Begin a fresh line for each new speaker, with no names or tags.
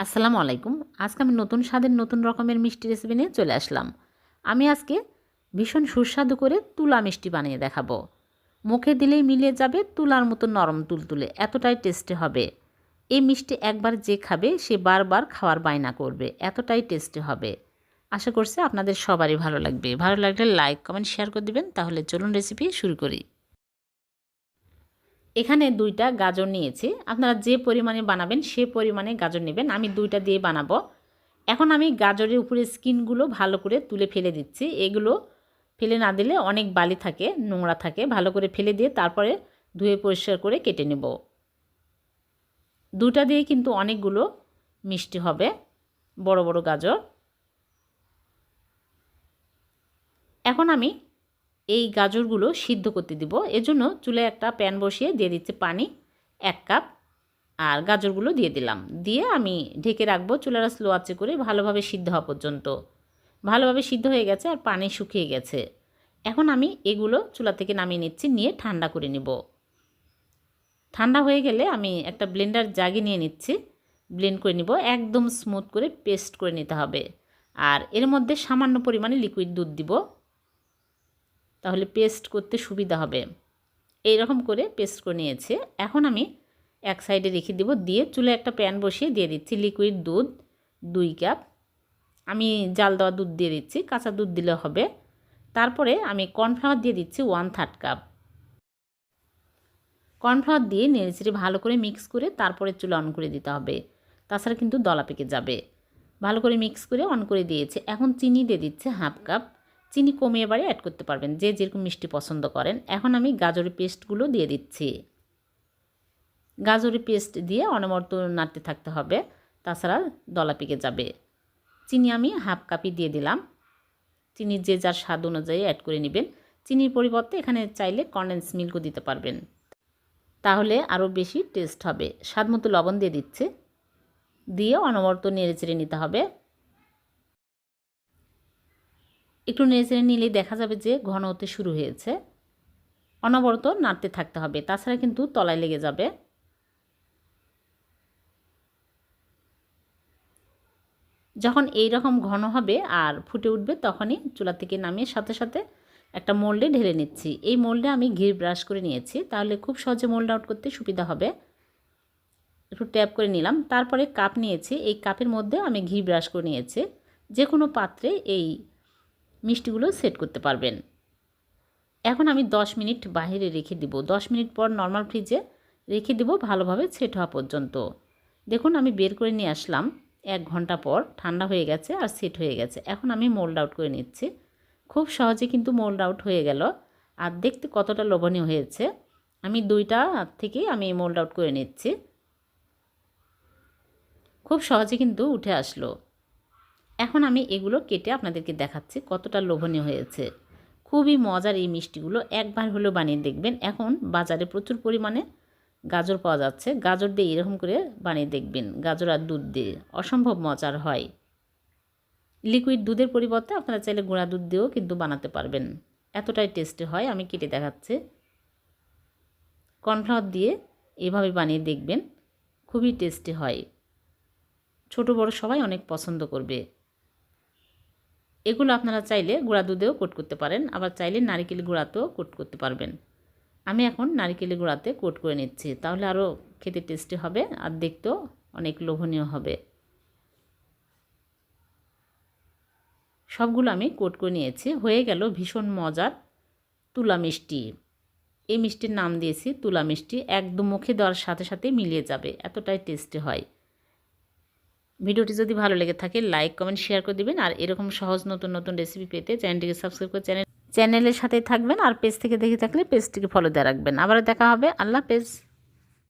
আসসালামু আলাইকুম। আজকে আমি নতুন স্বাদের নতুন রকমের মিষ্টি রেসিপি নিয়ে চলে আসলাম। আমি আজকে ভীষণ সুস্বাদু করে তুলা মিষ্টি বানিয়ে দেখাবো। মুখে দিলেই মিলিয়ে যাবে তুলার মতো নরম তুলতুলে, এতটাই টেস্টি হবে। এই মিষ্টি একবার যে খাবে, সে বারবার খাওয়ার বায়না করবে, এতটাই টেস্টি হবে। আশা করছি আপনাদের সবারই ভালো লাগবে। ভালো লাগলে লাইক কমেন্ট শেয়ার করে দিবেন, তাহলে চলুন রেসিপি শুরু করি। এখানে দুইটা গাজর নিয়েছি। আপনারা যে পরিমাণে বানাবেন সে পরিমাণে গাজর নেবেন। আমি দুইটা দিয়ে বানাবো। এখন আমি গাজরের উপরে স্কিনগুলো ভালো করে তুলে ফেলে দিচ্ছি। এগুলো ফেলে না দিলে অনেক বালি থাকে, নোংরা থাকে। ভালো করে ফেলে দিয়ে তারপরে ধুয়ে পরিষ্কার করে কেটে নেব। দুটা দিয়ে কিন্তু অনেকগুলো মিষ্টি হবে, বড় বড় গাজর। এখন আমি এই গাজরগুলো সিদ্ধ করতে দিব। এজন্য চুলে একটা প্যান বসিয়ে দিয়ে দিচ্ছি পানি, এক কাপ, আর গাজরগুলো দিয়ে দিলাম। দিয়ে আমি ঢেকে রাখব চুলাটা স্লো আঁচে করে ভালোভাবে সিদ্ধ হওয়া পর্যন্ত। ভালোভাবে সিদ্ধ হয়ে গেছে আর পানি শুকিয়ে গেছে। এখন আমি এগুলো চুলা থেকে নামিয়ে নিচ্ছি, নিয়ে ঠান্ডা করে নিব। ঠান্ডা হয়ে গেলে আমি একটা ব্লেন্ডার জাগে নিয়ে নিচ্ছি। ব্লেন্ড করে নিব, একদম স্মুথ করে পেস্ট করে নিতে হবে। আর এর মধ্যে সামান্য পরিমাণে লিকুইড দুধ দিব। তাহলে পেস্ট করতে সুবিধা হবে। এই রকম করে পেস্ট করে নিয়েছে। এখন আমি এক সাইডে রেখে দেব। দিয়ে চুলে একটা প্যান বসিয়ে দিয়ে দিচ্ছি। লিকুইড দুধ দুই কাপ। আমি জাল দেওয়া দুধ দিয়ে দিচ্ছি। কাঁচা দুধ দিলে হবে। তারপরে আমি কর্নফ্লাওয়ার দিয়ে দিচ্ছি ওয়ান থার্ড কাপ। কর্নফ্লাওয়ার দিয়ে নেড়েচেড়ে ভালো করে মিক্স করে তারপরে চুলে অন করে দিতে হবে। তাছাড়া কিন্তু দলা পেকে যাবে। ভালো করে মিক্স করে অন করে দিয়েছে। এখন চিনি দিয়ে দিচ্ছে হাফ কাপ। চিনি কমিয়ে বাড়ি অ্যাড করতে পারবেন, যে যেরকম মিষ্টি পছন্দ করেন। এখন আমি গাজরের পেস্টগুলো দিয়ে দিচ্ছি। গাজরের পেস্ট দিয়ে অনবরত নাড়তে থাকতে হবে, তাছাড়া দলা পেকে যাবে। চিনি আমি হাফ কাপই দিয়ে দিলাম। চিনি যে যার স্বাদ অনুযায়ী অ্যাড করে নেবেন। চিনির পরিবর্তে এখানে চাইলে কন্ডেন্স মিল্কও দিতে পারবেন। তাহলে আরও বেশি টেস্ট হবে। স্বাদ মতো লবণ দিয়ে দিচ্ছে। দিয়ে অনবরত নেড়ে চেড়ে নিতে হবে। একটু নেড়ে নিলেই দেখা যাবে যে ঘন হতে শুরু হয়েছে। অনবরত নাড়তে থাকতে হবে। তাছাড়া কিন্তু তলায় লেগে যাবে। যখন এই রকম ঘন হবে আর ফুটে উঠবে, তখনই চুলা থেকে নামিয়ে সাথে সাথে একটা মোল্ডে ঢেলে নিচ্ছি। এই মোল্ডে আমি ঘি ব্রাশ করে নিয়েছি। তাহলে খুব সহজে মোল্ড আউট করতে সুবিধা হবে। একটু ট্যাপ করে নিলাম। তারপরে কাপ নিয়েছি। এই কাপের মধ্যে আমি ঘি ব্রাশ করে নিয়েছি। যে কোনো পাত্রে এই মিষ্টিগুলো সেট করতে পারবেন। এখন আমি 10 মিনিট বাহিরে রেখে দিব। 10 মিনিট পর নর্মাল ফ্রিজে রেখে দিব ভালোভাবে সেট হওয়া পর্যন্ত। দেখুন, আমি বের করে নিয়ে আসলাম। এক ঘণ্টা পর ঠান্ডা হয়ে গেছে আর সেট হয়ে গেছে। এখন আমি মোল্ড আউট করে নিচ্ছি। খুব সহজে কিন্তু মোল্ড আউট হয়ে গেল। আর দেখতে কতটা লোভনীয় হয়েছে। আমি দুইটা থেকেই আমি মোল্ড আউট করে নিচ্ছি। খুব সহজে কিন্তু উঠে আসলো। এখন আমি এগুলো কেটে আপনাদেরকে দেখাচ্ছি কতটা লোভনীয় হয়েছে। খুবই মজার এই মিষ্টিগুলো একবার হলেও বানিয়ে দেখবেন। এখন বাজারে প্রচুর পরিমাণে গাজর পাওয়া যাচ্ছে। গাজর দিয়ে এরকম করে বানিয়ে দেখবেন। গাজর আর দুধ দিয়ে অসম্ভব মজার হয়। লিকুইড দুধের পরিবর্তে আপনারা চাইলে গুঁড়া দুধ দিয়েও কিন্তু বানাতে পারবেন। এতটাই টেস্টি হয়, আমি কেটে দেখাচ্ছি। কর্নফ্লাওয়ার দিয়ে এভাবে বানিয়ে দেখবেন। খুবই টেস্টি হয়। ছোট বড় সবাই অনেক পছন্দ করবে। এগুলো আপনারা চাইলে গুঁড়া দুধেও কোট করতে পারেন, আবার চাইলে নারিকেল গুঁড়াতেও কোট করতে পারবেন। আমি এখন নারিকেল গুঁড়াতে কোট করে নিচ্ছি, তাহলে আরও খেতে টেস্টি হবে আর দেখতেও অনেক লোভনীয় হবে। সবগুলো আমি কোট করে নিয়েছি, হয়ে গেল ভীষণ মজার তুলা মিষ্টি। এই মিষ্টির নাম দিয়েছি তুলা মিষ্টি, একদম মুখে দেওয়ার সাথে সাথে মিলিয়ে যাবে, এতটাই টেস্টি হয়। ভিডিওটি যদি ভালো লেগে থাকে লাইক কমেন্ট শেয়ার করে দিবেন। আর এরকম সহজ নতুন নতুন রেসিপি পেতে চ্যানেলটিকে সাবস্ক্রাইব করে চ্যানেল চ্যানেলের সাথেই থাকবেন। আর পেজ থেকে দেখে থাকলে পেজটিকে ফলো দিয়ে রাখবেন। আবার দেখা হবে। আল্লাহ পেজ